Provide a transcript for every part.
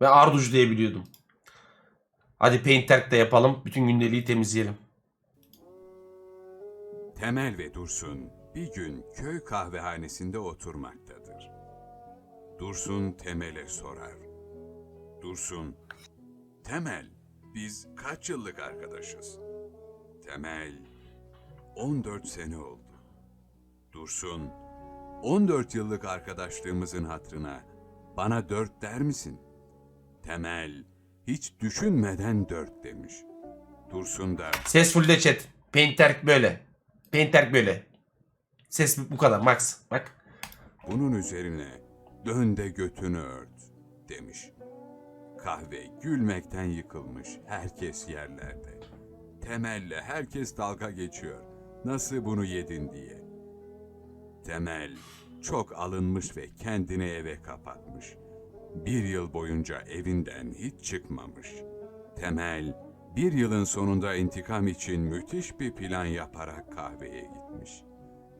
Ben Arduç diye biliyordum. Hadi Painterk de yapalım. Bütün gündeliği temizleyelim. Temel ve Dursun bir gün köy kahvehanesinde oturmaktadır. Dursun Temel'e sorar. Dursun, Temel, biz kaç yıllık arkadaşız? Temel, 14 sene oldu. Dursun, 14 yıllık arkadaşlığımızın hatrına bana dört der misin? Temel, hiç düşünmeden dört demiş. Dursun da Ses full de chat. Painterk böyle. Painterk böyle. Ses bu kadar max. Bak. Bunun üzerine dön de götünü ört demiş. Kahve gülmekten yıkılmış herkes yerlerde. Temelle herkes dalga geçiyor. Nasıl bunu yedin diye. Temel çok alınmış ve kendini eve kapatmış. Bir yıl boyunca evinden hiç çıkmamış. Temel bir yılın sonunda intikam için müthiş bir plan yaparak kahveye gitmiş.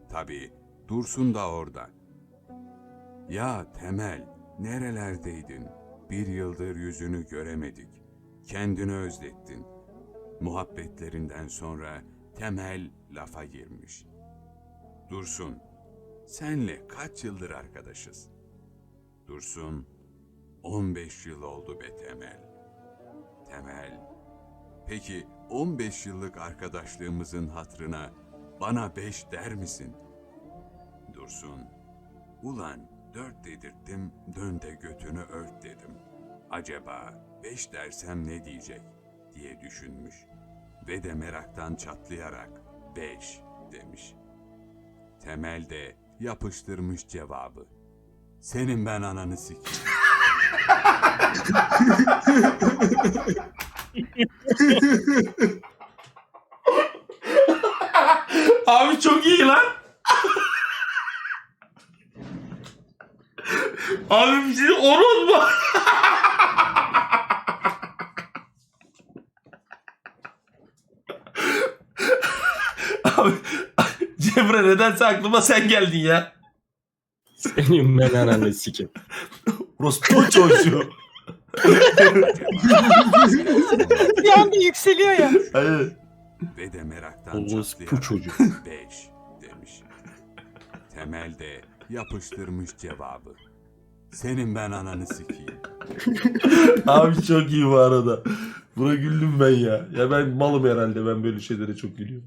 Tabii Dursun da orada. Ya Temel, nerelerdeydin? Bir yıldır yüzünü göremedik. Kendini özlettin. Muhabbetlerinden sonra Temel lafa girmiş. Dursun, senle kaç yıldır arkadaşız? Dursun, 15 yıl oldu be Temel. Temel, peki 15 yıllık arkadaşlığımızın hatrına bana 5 der misin? Dursun, Ulan dört dedirttim, dön de götünü ört dedim. Acaba beş dersem ne diyecek diye düşünmüş. Ve de meraktan çatlayarak beş demiş. Temel de yapıştırmış cevabı. Senin ben ananı sikeyim. Abi çok iyi lan. Abi bir şey onun mu? Abi Cemre nedense aklıma sen geldin ya. Senin ben ananı sikim. Rospu çocuğu. Bir anda yükseliyor ya. Hayır. Ve de meraktan çatlayarak çocuk. beş demiş. Temel de yapıştırmış cevabı. Senin ben ananı sikeyim. Abi çok iyi bu arada. Buna güldüm ben ya. Ya ben malım herhalde ben böyle şeylere çok gülüyorum.